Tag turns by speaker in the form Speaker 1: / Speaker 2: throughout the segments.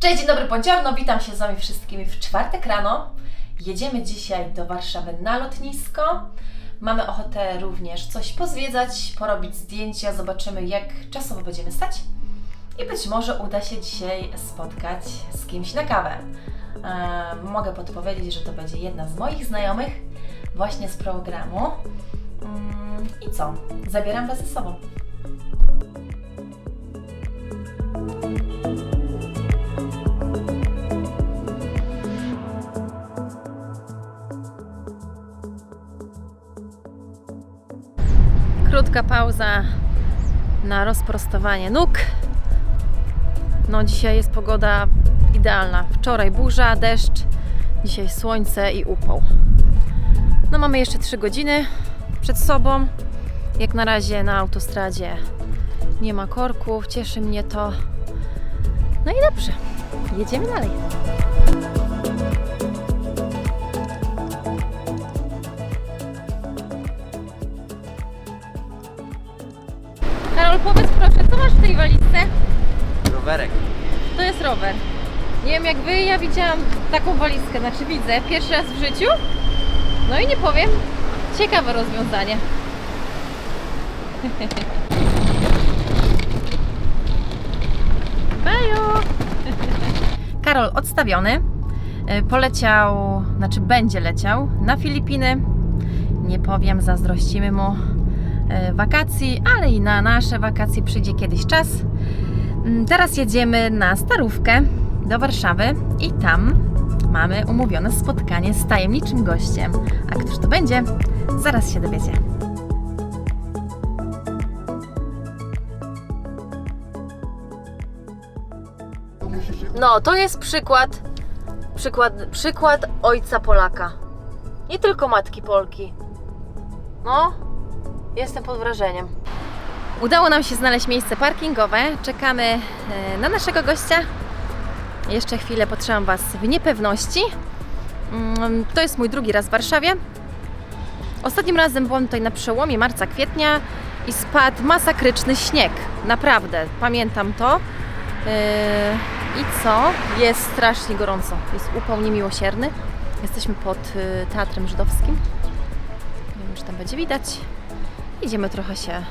Speaker 1: Cześć, dzień dobry, buongiorno, witam się z Wami wszystkimi w czwartek rano. Jedziemy dzisiaj do Warszawy na lotnisko. Mamy ochotę również coś pozwiedzać, porobić zdjęcia, zobaczymy jak czasowo będziemy stać. I być może uda się dzisiaj spotkać z kimś na kawę. Eee, mogę podpowiedzieć, że to będzie jedna z moich znajomych właśnie z programu. Mm, I co? Zabieram Was ze sobą. Krótka pauza na rozprostowanie nóg. No dzisiaj jest pogoda idealna. Wczoraj burza, deszcz, dzisiaj słońce i upał. No mamy jeszcze 3 godziny przed sobą. Jak na razie na autostradzie nie ma korków, cieszy mnie to. No i dobrze, jedziemy dalej. Co masz w tej walizce?
Speaker 2: Rowerek.
Speaker 1: To jest rower. Nie wiem jak wy, ja widziałam taką walizkę, znaczy widzę pierwszy raz w życiu. No i nie powiem, ciekawe rozwiązanie. Baju! Karol odstawiony. Y, Poleciał, znaczy będzie leciał na Filipiny. Nie powiem, zazdrościmy mu wakacji, ale i na nasze wakacje przyjdzie kiedyś czas. Mm, Teraz jedziemy na Starówkę do Warszawy i tam mamy umówione spotkanie z tajemniczym gościem. A któż to będzie? Zaraz się dowiecie. No, to jest przykład, przykład, przykład ojca Polaka. Nie tylko matki Polki. No, jestem pod wrażeniem. Udało nam się znaleźć miejsce parkingowe. Czekamy e, na naszego gościa. Jeszcze chwilę potrzebam Was w niepewności. Mm, To jest mój drugi raz w Warszawie. Ostatnim razem byłam tutaj na przełomie marca, kwietnia i spadł masakryczny śnieg. Naprawdę, pamiętam to. Yy, I co? Jest strasznie gorąco. Jest upał niemiłosierny. Jesteśmy pod y, Teatrem Żydowskim. Nie wiem, czy tam będzie widać. Idziemy trochę się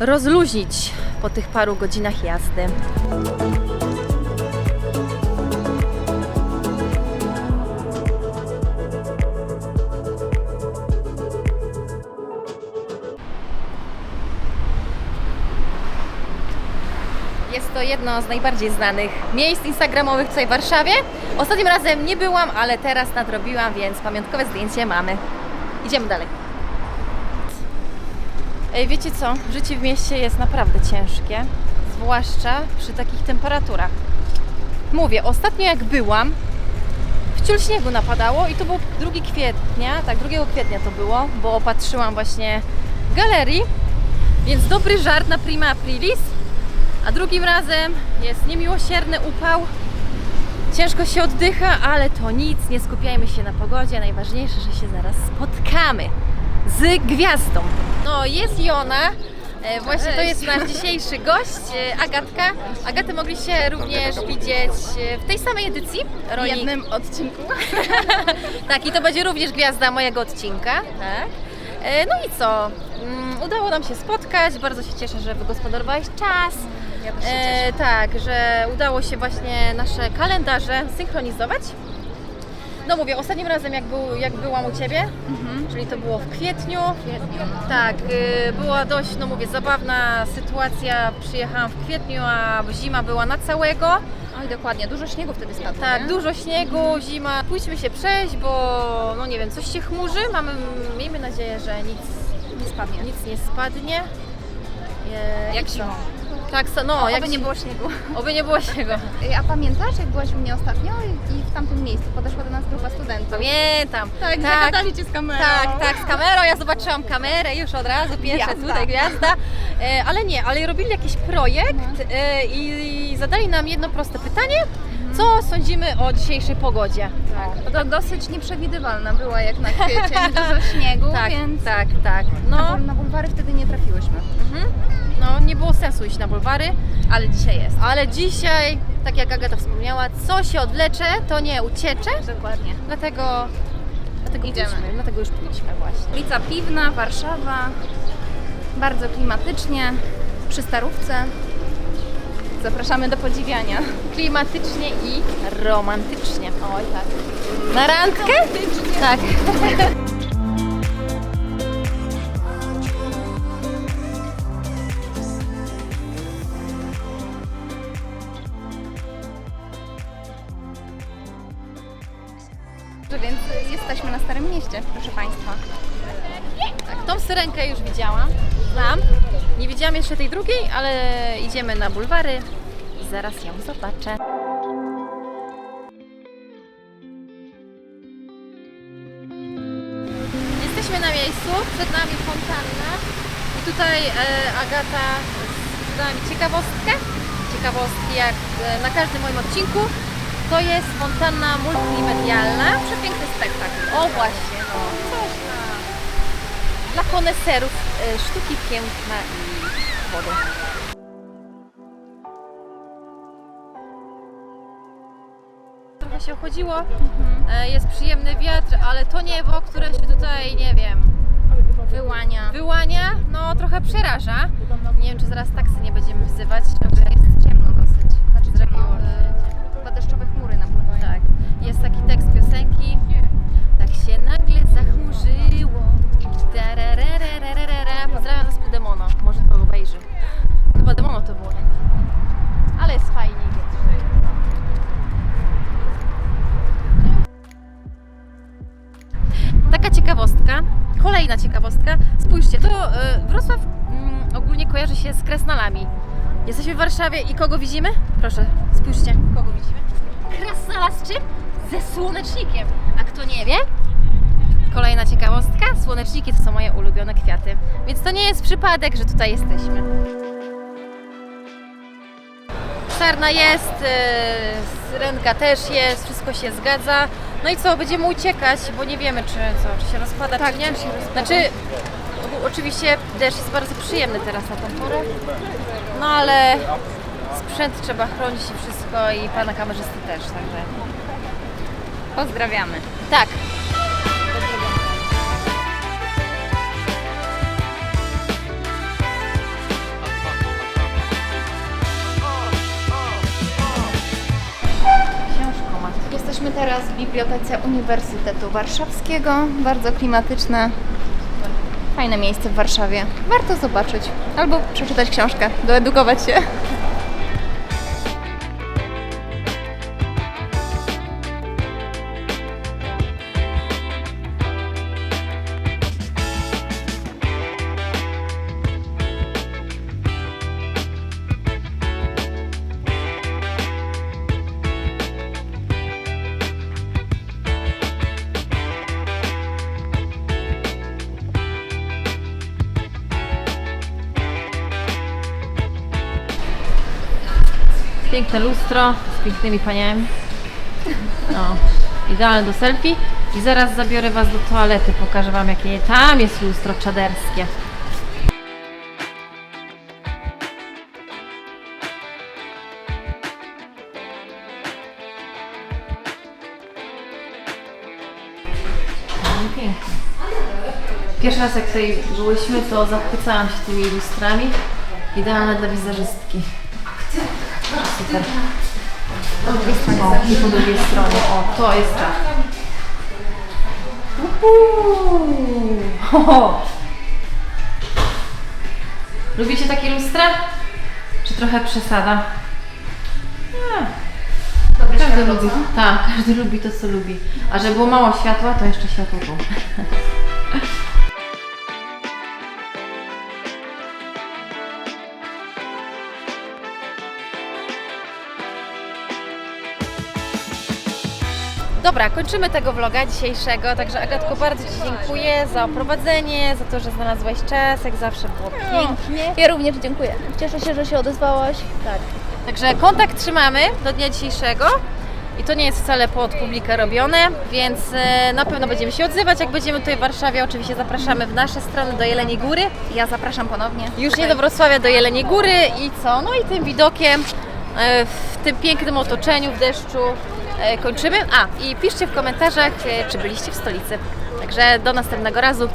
Speaker 1: rozluźnić po tych paru godzinach jazdy. Jest to jedno z najbardziej znanych miejsc instagramowych tutaj w Warszawie. Ostatnim razem nie byłam, ale teraz nadrobiłam, więc pamiątkowe zdjęcie mamy. Idziemy dalej. Wiecie co? Życie w mieście jest naprawdę ciężkie, zwłaszcza przy takich temperaturach. Mówię, ostatnio jak byłam, wciul śniegu napadało i to było 2 kwietnia, tak, 2 kwietnia to było, bo opatrzyłam właśnie galerii, więc dobry żart na prima aprilis, a drugim razem jest niemiłosierny upał, ciężko się oddycha, ale to nic, nie skupiajmy się na pogodzie, najważniejsze, że się zaraz spotkamy z gwiazdą. No jest Jona, e, właśnie to jest nasz dzisiejszy gość, e, Agatka. Agatę mogliście również widzieć e, w tej samej edycji.
Speaker 3: W
Speaker 1: Roli...
Speaker 3: jednym odcinku.
Speaker 1: Tak, i to będzie również gwiazda mojego odcinka. Tak. E, No i co? Mm, Udało nam się spotkać. Bardzo się cieszę, że wygospodarowałeś czas.
Speaker 3: Ja też się
Speaker 1: E,
Speaker 3: cieszę.
Speaker 1: tak, że udało się właśnie nasze kalendarze synchronizować. No mówię, ostatnim razem jak, był, jak byłam u Ciebie,
Speaker 3: Mhm.
Speaker 1: czyli to było w kwietniu. Tak, y, była dość, no mówię, zabawna sytuacja. Przyjechałam w kwietniu, a zima była na całego.
Speaker 3: Oj, dokładnie, dużo śniegu wtedy spadło.
Speaker 1: Tak,
Speaker 3: nie?
Speaker 1: dużo śniegu, zima. Pójdźmy się przejść, bo no nie wiem, coś się chmurzy. Mamy, miejmy nadzieję, że nic,
Speaker 3: nie spadnie.
Speaker 1: nic nie spadnie. E,
Speaker 3: Jak zimą.
Speaker 1: Tak, so- no, jak
Speaker 3: Oby nie było śniegu.
Speaker 1: Oby nie było śniegu.
Speaker 3: A pamiętasz, jak byłaś u mnie ostatnio i w tamtym miejscu podeszła do nas grupa studentów?
Speaker 1: Pamiętam.
Speaker 3: Tak,
Speaker 1: tak,
Speaker 3: zagadali cię z kamerą.
Speaker 1: tak, tak, z kamerą. Ja zobaczyłam kamerę już od razu, pierwsze
Speaker 3: Gwiazda.
Speaker 1: tutaj gwiazda. E, ale nie, ale robili jakiś projekt
Speaker 3: Mhm.
Speaker 1: e, i zadali nam jedno proste pytanie. Co sądzimy o dzisiejszej pogodzie?
Speaker 3: Tak. To dosyć nieprzewidywalna była jak na kwiecień, dużo śniegu,
Speaker 1: Tak,
Speaker 3: więc
Speaker 1: tak, tak.
Speaker 3: na,
Speaker 1: No,
Speaker 3: bul- na bulwary wtedy nie trafiłyśmy.
Speaker 1: mhm. no nie było sensu iść na bulwary,
Speaker 3: Ale dzisiaj jest.
Speaker 1: ale dzisiaj, tak jak Agata wspomniała, co się odlecze, to nie uciecze,
Speaker 3: Dokładnie.
Speaker 1: dlatego, dlatego
Speaker 3: Idziemy.
Speaker 1: pójdźmy, dlatego już pójdźmy właśnie.
Speaker 3: Ulica Piwna, Warszawa. Bardzo klimatycznie, przy starówce. Zapraszamy do podziwiania.
Speaker 1: Klimatycznie i romantycznie.
Speaker 3: Oj tak.
Speaker 1: Na randkę? Tak.
Speaker 3: Więc jesteśmy na Starym Mieście, proszę Państwa.
Speaker 1: Tak, tą syrenkę już widziałam, znam. Nie widziałam jeszcze tej drugiej, ale idziemy na bulwary zaraz ją zobaczę. Jesteśmy na miejscu, przed nami fontanna i tutaj e, Agata sprzedała mi ciekawostkę. Ciekawostki jak e, na każdym moim odcinku. To jest fontanna multimedialna.
Speaker 3: Przepiękny spektakl.
Speaker 1: O właśnie, no. Na... Dla koneserów e, sztuki piękna i wody. Trochę się chodziło, e, jest przyjemny wiatr, ale to niebo, które się tutaj, nie wiem,
Speaker 3: Wyłania.
Speaker 1: wyłania, no trochę przeraża. Nie wiem, czy zaraz taksy nie będziemy wzywać, żeby
Speaker 3: Jest ciemno dosyć. Znaczy
Speaker 1: Zrobiło się.
Speaker 3: Chyba deszczowe chmury napływają.
Speaker 1: Tak, jest taki tekst piosenki. Tak się nagle zachmurzyło. Ale jest fajnie. Taka ciekawostka, kolejna ciekawostka. Spójrzcie, to e, Wrocław mm, ogólnie kojarzy się z Kresnalami. Jesteśmy w Warszawie i kogo widzimy? Proszę, spójrzcie, kogo widzimy? Krasnala z czym? Ze słonecznikiem. A kto nie wie? Kolejna ciekawostka. Słoneczniki to są moje ulubione kwiaty. Więc to nie jest przypadek, że tutaj jesteśmy. Sarna jest, yy, syrenka też jest, wszystko się zgadza. No i co, będziemy uciekać, bo nie wiemy, czy, co, czy się rozpada,
Speaker 3: Tak,
Speaker 1: czy nie.
Speaker 3: czy się rozpada.
Speaker 1: Znaczy, o- oczywiście deszcz jest bardzo przyjemny teraz na tą porę, no ale sprzęt trzeba chronić i wszystko i pana kamerzysty też, także
Speaker 3: Pozdrawiamy.
Speaker 1: tak.
Speaker 3: Jesteśmy teraz w Bibliotece Uniwersytetu Warszawskiego. Bardzo klimatyczne. Fajne miejsce w Warszawie. Warto zobaczyć. Albo przeczytać książkę, doedukować się.
Speaker 1: Piękne lustro z pięknymi paniami. O, idealne do selfie. I zaraz zabiorę Was do toalety, pokażę Wam jakie tam jest lustro czaderskie. No. Pierwszy raz jak tutaj byłyśmy, to zachwycałam się tymi lustrami. Idealne dla wizerzystki. Super. O, i po drugiej stronie. O, to jest tak. Uhu. Lubicie takie lustra? Czy trochę przesada? Nie. Każdy lubi. Tak, każdy lubi to, co lubi. A żeby było mało światła, to jeszcze światło było. Dobra, kończymy tego vloga dzisiejszego, także Agatko bardzo Ci dziękuję za oprowadzenie, za to, że znalazłaś czas, jak zawsze było pięknie.
Speaker 3: Ja również dziękuję. Cieszę się, że się odezwałaś.
Speaker 1: Tak. Także kontakt trzymamy do dnia dzisiejszego. I to nie jest wcale pod publikę robione, więc e, na pewno będziemy się odzywać, jak będziemy tutaj w Warszawie. Oczywiście zapraszamy w nasze strony do Jeleniej Góry.
Speaker 3: Ja zapraszam ponownie.
Speaker 1: Już nie do Wrocławia, do Jeleniej Góry i co? No i tym widokiem, e, w tym pięknym otoczeniu, w deszczu kończymy. A, i piszcie w komentarzach, e, czy byliście w stolicy. Także do następnego razu.